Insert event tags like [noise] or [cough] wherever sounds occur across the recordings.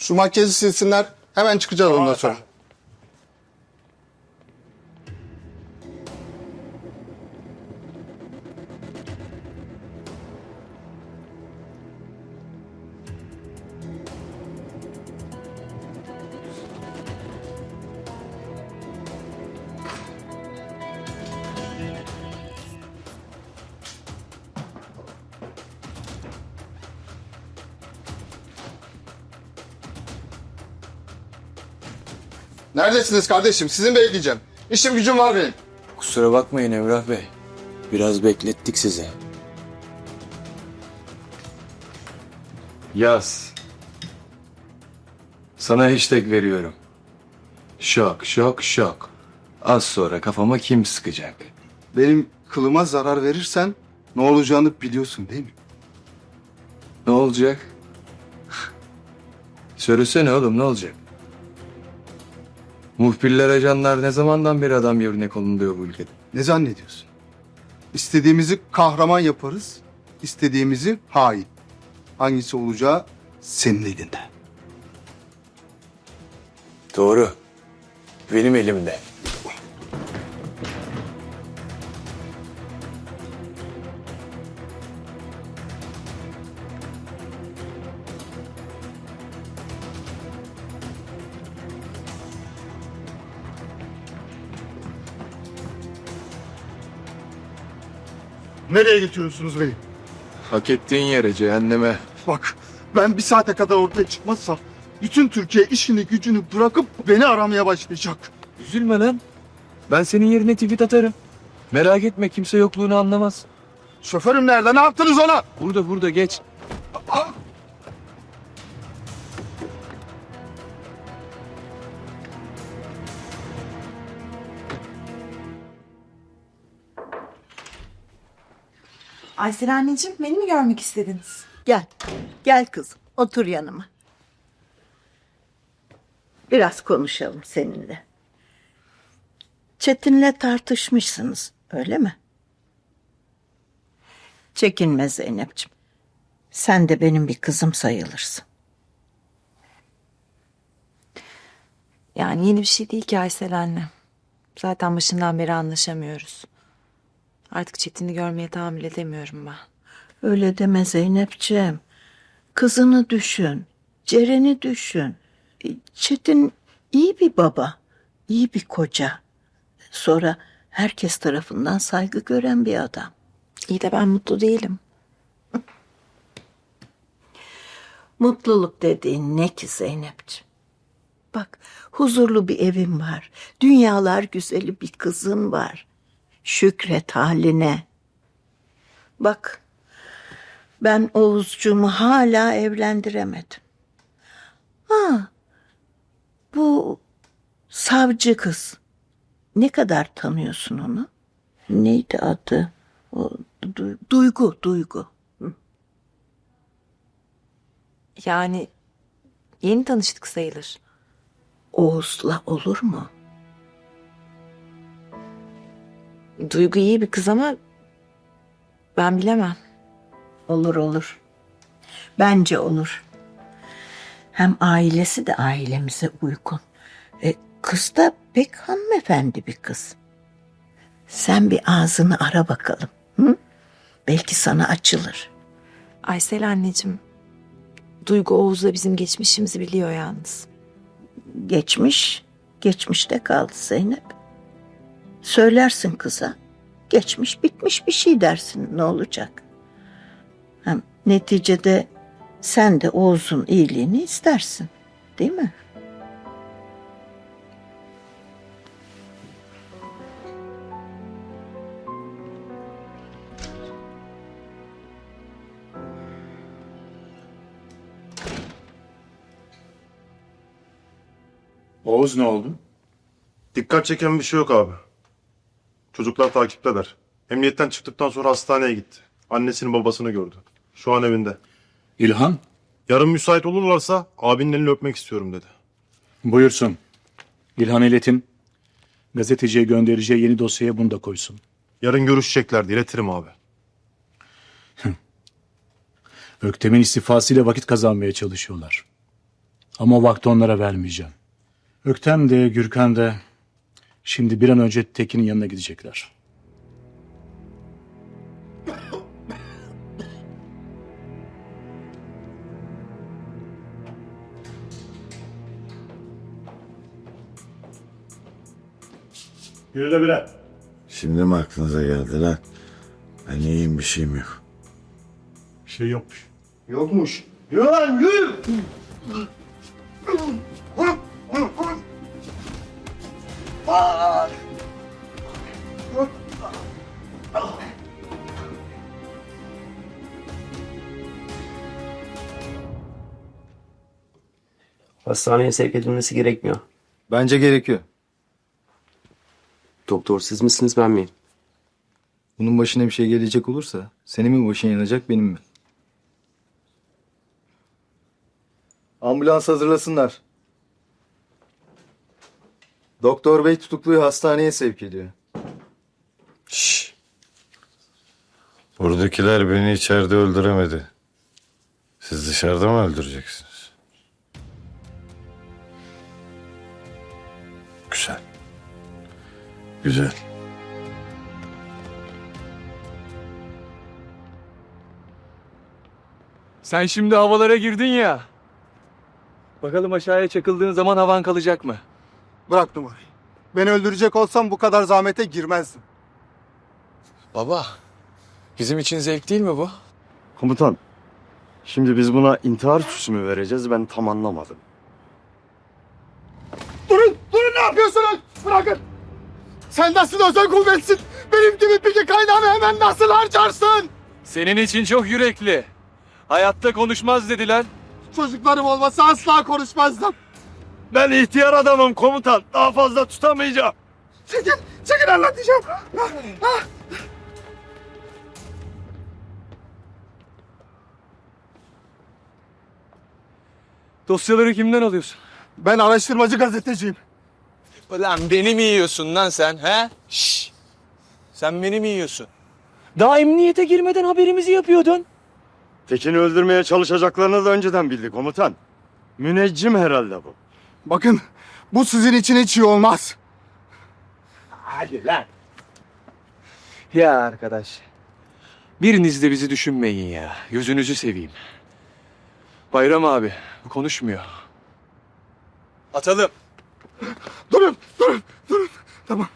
Şu makyajı silsinler. Hemen çıkacağız ondan sonra. Neredesiniz kardeşim? Sizin bekleyeceğim. İşim gücüm var benim. Kusura bakmayın Emrah Bey. Biraz beklettik sizi. Yaz. Sana hashtag veriyorum. Şok, şok, şok. Az sonra kafama kim sıkacak? Benim kılıma zarar verirsen ne olacağını biliyorsun değil mi? Ne olacak? Söylesene oğlum ne olacak? Muhbirler ajanlar ne zamandan beri adam yerine konuluyor bu ülkede? Ne zannediyorsun? İstediğimizi kahraman yaparız, istediğimizi hain. Hangisi olacağı senin elinde. Doğru. Benim elimde. Nereye getiriyorsunuz beni? Hak ettiğin yere cehenneme. Bak ben bir saate kadar ortaya çıkmazsam bütün Türkiye işini gücünü bırakıp beni aramaya başlayacak. Üzülme lan. Ben senin yerine tweet atarım. Merak etme kimse yokluğunu anlamaz. Şoförüm nerede? Ne yaptınız ona? Burada burada geç. Aysel anneciğim beni mi görmek istediniz? Gel. Gel kızım. Otur yanıma. Biraz konuşalım seninle. Çetin'le tartışmışsınız, öyle mi? Çekinme Zeynep'ciğim. Sen de benim bir kızım sayılırsın. Yani yeni bir şey değil ki Aysel anne. Zaten başından beri anlaşamıyoruz. Artık Çetin'i görmeye tahammül edemiyorum ben. Öyle deme Zeynep'ciğim. Kızını düşün. Ceren'i düşün. E, Çetin iyi bir baba. iyi bir koca. Sonra herkes tarafından saygı gören bir adam. İyi de ben mutlu değilim. Mutluluk dediğin ne ki Zeynep'ciğim? Bak huzurlu bir evin var. Dünyalar güzeli bir kızın var. Şükret haline. Bak ben Oğuzcuğumu hala evlendiremedim. Ha, bu savcı kız. Ne kadar tanıyorsun onu? Neydi adı? O, du- duygu, duygu. Yani yeni tanıştık sayılır. Oğuz'la olur mu? Duygu iyi bir kız ama ben bilemem. Olur olur. Bence olur. Hem ailesi de ailemize uygun. E, kız da pek hanımefendi bir kız. Sen bir ağzını ara bakalım. Hı? Belki sana açılır. Aysel anneciğim. Duygu Oğuz'la bizim geçmişimizi biliyor yalnız. Geçmiş, geçmişte kaldı Zeynep. Söylersin kıza. Geçmiş bitmiş bir şey dersin ne olacak? Hem neticede sen de Oğuz'un iyiliğini istersin. Değil mi? Oğuz ne oldu? Dikkat çeken bir şey yok abi. Çocuklar takipteler. Emniyetten çıktıktan sonra hastaneye gitti. Annesini babasını gördü. Şu an evinde. İlhan, Yarın müsait olurlarsa abinin elini öpmek istiyorum dedi. buyursun. İlhan iletin. Gazeteciye göndereceği yeni dosyaya bunu da koysun. Yarın görüşeceklerdi. İletirim abi. [laughs] Öktem'in istifasıyla vakit kazanmaya çalışıyorlar. Ama o vakti onlara vermeyeceğim. Öktem de Gürkan da şimdi bir an önce Tekin'in yanına gidecekler. Yürü de bire. Şimdi mi aklınıza geldi lan? Ben iyiyim bir şeyim yok. Bir şey yokmuş. Yokmuş. Yürü lan yürü. Hastaneye sevk edilmesi gerekmiyor. Bence gerekiyor. Doktor siz misiniz ben miyim? Bunun başına bir şey gelecek olursa senin mi başın yanacak benim mi? Ambulans hazırlasınlar. Doktor bey tutukluyu hastaneye sevk ediyor. Şşş. Buradakiler beni içeride öldüremedi. Siz dışarıda mı öldüreceksiniz? Güzel. Güzel. Sen şimdi havalara girdin ya. Bakalım aşağıya çakıldığın zaman havan kalacak mı? Bırak numarayı. Beni öldürecek olsam bu kadar zahmete girmezdim. Baba, bizim için zevk değil mi bu? Komutan. Şimdi biz buna intihar süsü mü vereceğiz ben tam anlamadım. Durun, durun ne yapıyorsunuz? Bırakın. Sen nasıl özel kuvvetsin? Benim gibi peki kaynağını hemen nasıl harcarsın? Senin için çok yürekli. Hayatta konuşmaz dediler. Çocuklarım olmasa asla konuşmazdım. Ben ihtiyar adamım komutan. Daha fazla tutamayacağım. Çekil, çekil anlatacağım. Dosyaları kimden alıyorsun? Ben araştırmacı gazeteciyim. Ulan beni mi yiyorsun lan sen he? Şşş. Sen beni mi yiyorsun? Daha emniyete girmeden haberimizi yapıyordun. Tekin'i öldürmeye çalışacaklarını da önceden bildi komutan. Müneccim herhalde bu. Bakın, bu sizin için hiç iyi olmaz. Hadi lan. Ya arkadaş. Biriniz de bizi düşünmeyin ya. Yüzünüzü seveyim. Bayram abi bu konuşmuyor. Atalım. Durun, durun, durun. Tamam.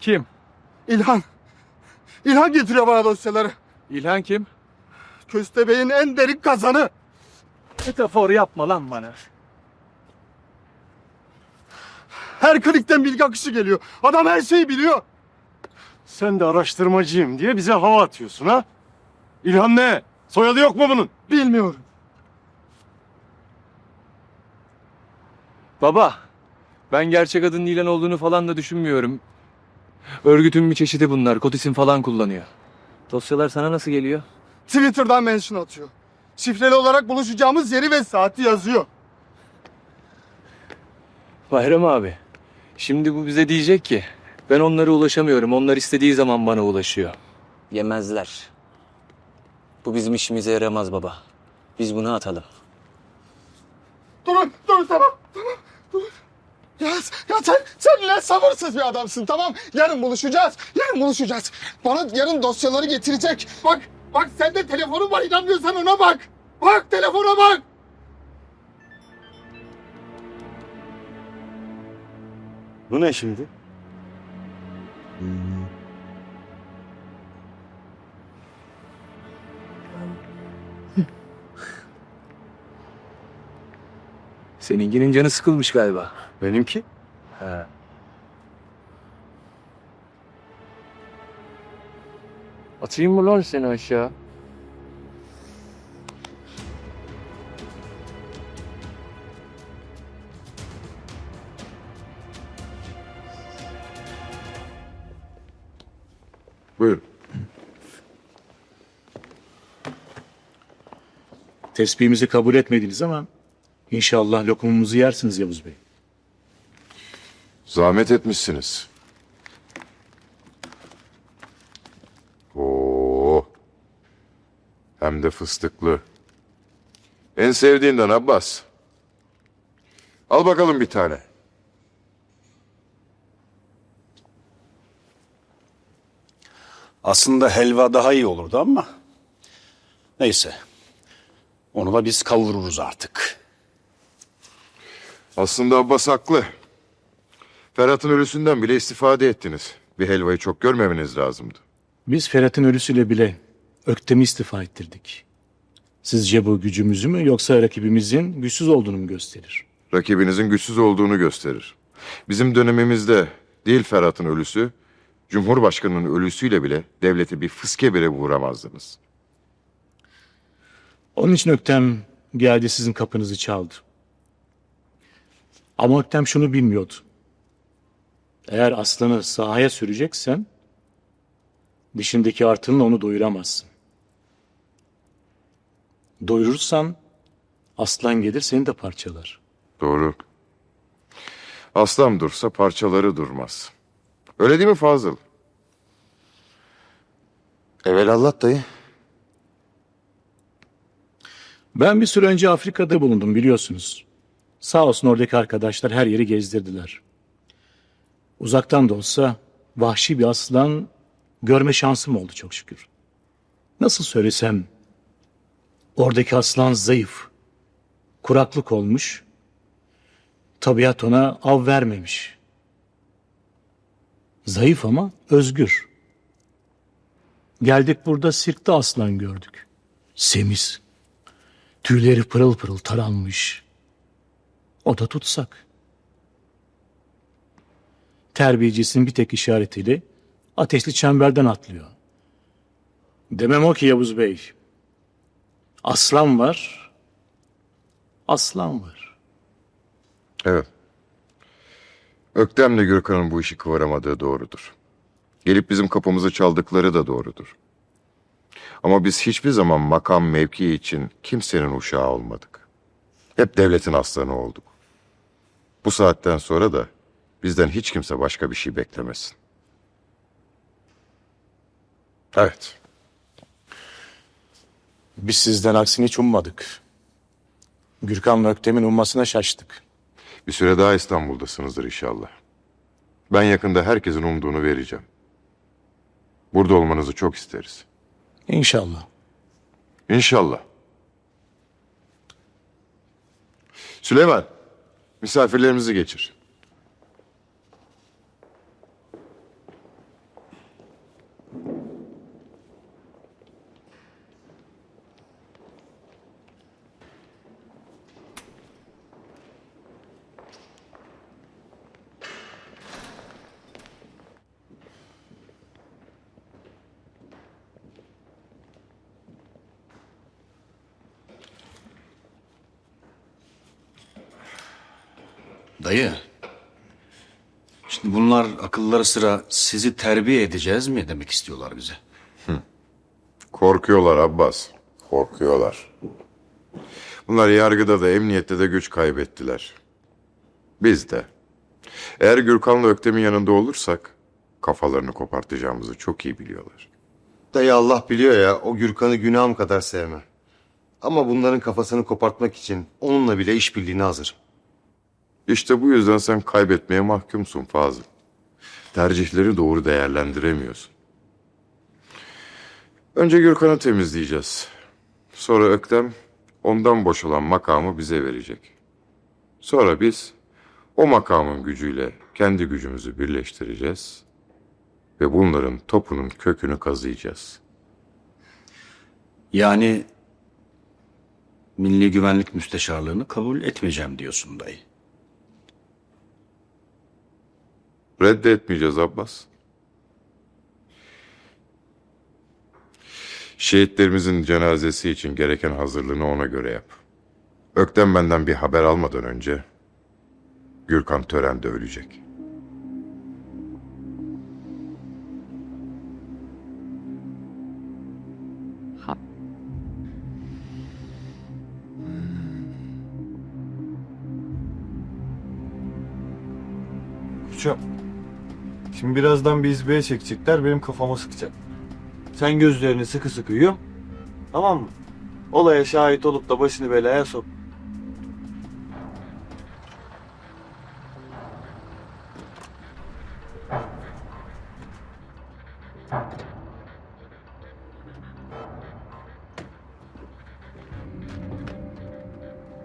Kim? İlhan. İlhan getiriyor bana dosyaları. İlhan kim? Köstebeğin en derin kazanı. Metafor yapma lan bana. Her klikten bilgi akışı geliyor. Adam her şeyi biliyor. Sen de araştırmacıyım diye bize hava atıyorsun ha? İlhan ne? Soyadı yok mu bunun? Bilmiyorum. Baba, ben gerçek adının İlan olduğunu falan da düşünmüyorum. Örgütün bir çeşidi bunlar. Kod isim falan kullanıyor. Dosyalar sana nasıl geliyor? Twitter'dan mention atıyor. Şifreli olarak buluşacağımız yeri ve saati yazıyor. Bayram abi, şimdi bu bize diyecek ki ben onlara ulaşamıyorum. Onlar istediği zaman bana ulaşıyor. Yemezler. Bu bizim işimize yaramaz baba. Biz bunu atalım. Durun, durun tamam, tamam, durun. Ya, ya sen, sen ne sabırsız bir adamsın tamam. Yarın buluşacağız, yarın buluşacağız. Bana yarın dosyaları getirecek. Bak, bak sende telefonun var inanmıyorsan ona bak. Bak telefona bak. Bu ne şimdi? Seninkinin canı sıkılmış galiba. Benimki? Atayım mı lan seni aşağı? Buyurun. Tespihimizi kabul etmediniz ama inşallah lokumumuzu yersiniz Yavuz Bey. Zahmet etmişsiniz. Oo. Hem de fıstıklı. En sevdiğinden Abbas. Al bakalım bir tane. Aslında helva daha iyi olurdu ama neyse. Onu da biz kavururuz artık. Aslında Abbas haklı. Ferhat'ın ölüsünden bile istifade ettiniz. Bir helvayı çok görmemeniz lazımdı. Biz Ferhat'ın ölüsüyle bile Öktem'i istifa ettirdik. Sizce bu gücümüzü mü yoksa rakibimizin güçsüz olduğunu mu gösterir? Rakibinizin güçsüz olduğunu gösterir. Bizim dönemimizde değil Ferhat'ın ölüsü, Cumhurbaşkanı'nın ölüsüyle bile devleti bir fıske bile vuramazdınız. Onun için Öktem geldi sizin kapınızı çaldı. Ama Öktem şunu bilmiyordu. Eğer aslanı sahaya süreceksen dişindeki artınla onu doyuramazsın. Doyurursan aslan gelir seni de parçalar. Doğru. Aslan dursa parçaları durmaz. Öyle değil mi Fazıl? Evelallah dayı. Ben bir süre önce Afrika'da bulundum biliyorsunuz. Sağ olsun oradaki arkadaşlar her yeri gezdirdiler. Uzaktan da olsa vahşi bir aslan görme şansım oldu çok şükür. Nasıl söylesem oradaki aslan zayıf, kuraklık olmuş, tabiat ona av vermemiş. Zayıf ama özgür. Geldik burada sirkte aslan gördük. Semiz. Tüyleri pırıl pırıl taranmış. O da tutsak. Terbiyecisinin bir tek işaretiyle ateşli çemberden atlıyor. Demem o ki Yavuz Bey. Aslan var, aslan var. Evet. Öktem'le Gürkan'ın bu işi kıvıramadığı doğrudur. Gelip bizim kapımızı çaldıkları da doğrudur. Ama biz hiçbir zaman makam mevki için kimsenin uşağı olmadık. Hep devletin aslanı olduk. Bu saatten sonra da bizden hiç kimse başka bir şey beklemesin. Evet. Biz sizden aksini hiç ummadık. Gürkan'la Öktem'in ummasına şaştık. Bir süre daha İstanbul'dasınızdır inşallah. Ben yakında herkesin umduğunu vereceğim. Burada olmanızı çok isteriz. İnşallah. İnşallah. Süleyman, misafirlerimizi geçir. Dayı. Şimdi bunlar akılları sıra sizi terbiye edeceğiz mi demek istiyorlar bize. Korkuyorlar Abbas. Korkuyorlar. Bunlar yargıda da emniyette de güç kaybettiler. Biz de. Eğer Gürkan'la Öktem'in yanında olursak kafalarını kopartacağımızı çok iyi biliyorlar. Dayı Allah biliyor ya o Gürkan'ı günahım kadar sevmem. Ama bunların kafasını kopartmak için onunla bile işbirliğine hazırım. İşte bu yüzden sen kaybetmeye mahkumsun Fazıl. Tercihleri doğru değerlendiremiyorsun. Önce Gürkan'ı temizleyeceğiz. Sonra Öktem ondan boşalan makamı bize verecek. Sonra biz o makamın gücüyle kendi gücümüzü birleştireceğiz ve bunların topunun kökünü kazıyacağız. Yani Milli Güvenlik Müsteşarlığını kabul etmeyeceğim diyorsun dayı. Reddetmeyeceğiz Abbas. Şehitlerimizin cenazesi için gereken hazırlığını ona göre yap. Ökten benden bir haber almadan önce Gürkan törende ölecek. Hocam. Şimdi birazdan bir izbeye çekecekler benim kafama sıkacak. Sen gözlerini sıkı sıkı yum. Tamam mı? Olaya şahit olup da başını belaya sok.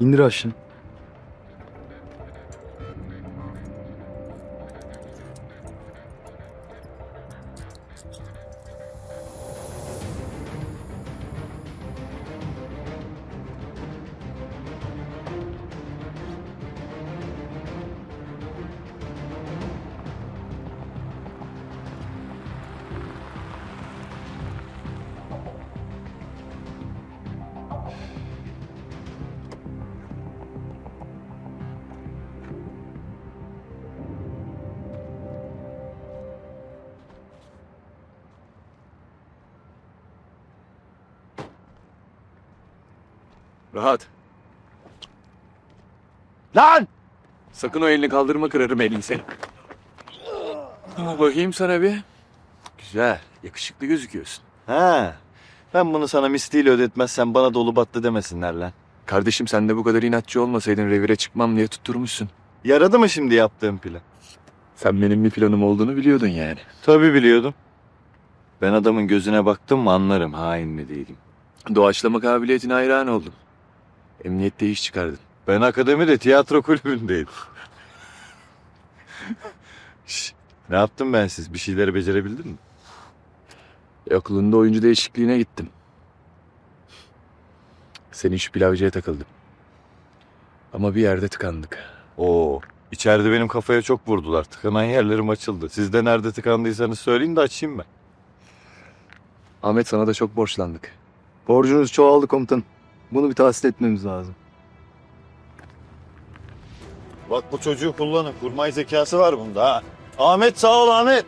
İndir aşağı. Rahat. Lan! Sakın o elini kaldırma kırarım elini seni. Bakayım sana bir. Güzel. Yakışıklı gözüküyorsun. Ha. Ben bunu sana misliyle ödetmezsem bana dolu battı demesinler lan. Kardeşim sen de bu kadar inatçı olmasaydın revire çıkmam diye tutturmuşsun. Yaradı mı şimdi yaptığım plan? Sen benim bir planım olduğunu biliyordun yani. Tabii biliyordum. Ben adamın gözüne baktım mı anlarım hain mi değilim. Doğaçlama kabiliyetine hayran oldum. Emniyette iş çıkardın. Ben akademide tiyatro kulübündeydim. Şş, ne yaptım ben siz? Bir şeyleri becerebildin mi? Yokluğunda oyuncu değişikliğine gittim. Senin şu pilavcıya takıldım. Ama bir yerde tıkandık. Oo, içeride benim kafaya çok vurdular. Tıkanan yerlerim açıldı. Siz de nerede tıkandıysanız söyleyin de açayım ben. Ahmet sana da çok borçlandık. Borcunuz çoğaldı komutan. Bunu bir tahsil etmemiz lazım. Bak bu çocuğu kullanın. Kurmay zekası var bunda ha. Ahmet sağ ol Ahmet.